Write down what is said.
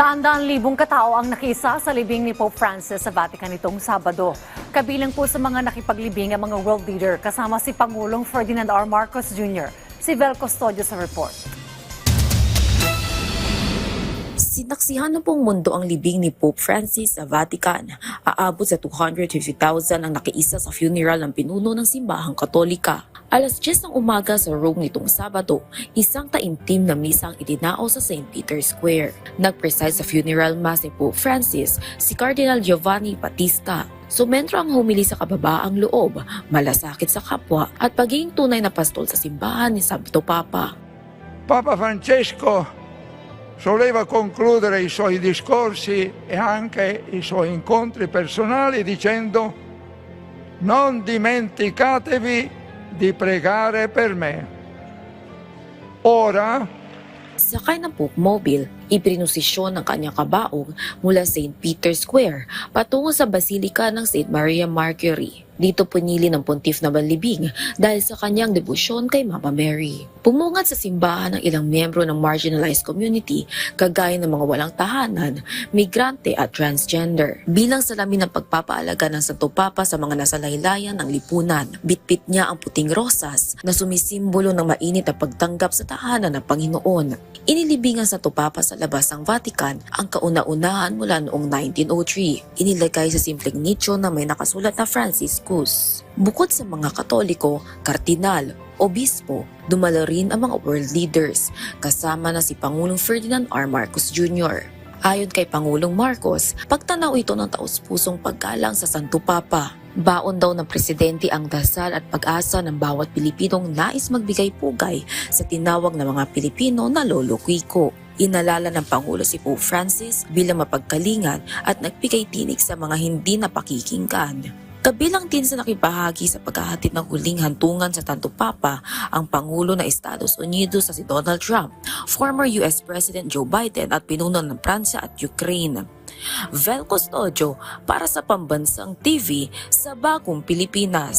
Daan-daan libong katao ang nakisa sa libing ni Pope Francis sa Vatican nitong Sabado. Kabilang po sa mga nakipaglibing ang mga world leader kasama si Pangulong Ferdinand R. Marcos Jr. Si Vel Custodio sa report. Sinaksihan ng buong mundo ang libing ni Pope Francis sa Vatican. Aabot sa 250,000 ang nakiisa sa funeral ng pinuno ng simbahang katolika. Alas 10 ng umaga sa Rome nitong Sabado, isang taimtim na misang itinao sa St. Peter's Square. Nag-preside sa funeral mass ni Pope Francis si Cardinal Giovanni Battista. Sumentro ang humili sa kababaang loob, malasakit sa kapwa at pagiging tunay na pastol sa simbahan ni Santo Papa. Papa Francesco soleva concludere i suoi discorsi e anche i suoi incontri personali dicendo non dimenticatevi di pregare per me. Ora Sakay ng Pope Mobile, iprinusisyon ng kanyang kabaong mula St. Peter's Square patungo sa Basilika ng St. Maria Mercury. Dito punili ng puntif na banlibing dahil sa kanyang debosyon kay Mama Mary. Pumungat sa simbahan ng ilang miyembro ng marginalized community kagaya ng mga walang tahanan, migrante at transgender. Bilang salamin ng pagpapaalaga ng Santo Papa sa mga nasalaylayan ng lipunan, bitbit niya ang puting rosas na sumisimbolo ng mainit na pagtanggap sa tahanan ng Panginoon. Inilibingan sa Papa sa labas ng Vatican ang kauna-unahan mula noong 1903. Inilagay sa simpleng nicho na may nakasulat na Franciscus. Bukod sa mga katoliko, kardinal, obispo, dumalo rin ang mga world leaders, kasama na si Pangulong Ferdinand R. Marcos Jr. Ayon kay Pangulong Marcos, pagtanaw ito ng taus-pusong paggalang sa Santo Papa. Baon daw ng presidente ang dasal at pag-asa ng bawat Pilipinong nais magbigay pugay sa tinawag ng mga Pilipino na Lolo Kiko. Inalala ng Pangulo si Pope Francis bilang mapagkalingan at nagbigay tinig sa mga hindi napakikinggan. Kabilang din sa nakibahagi sa paghahatid ng huling hantungan sa Tanto Papa ang Pangulo ng Estados Unidos sa si Donald Trump, former US President Joe Biden at pinuno ng Pransya at Ukraine. Vel Custodio para sa Pambansang TV sa Bagong Pilipinas.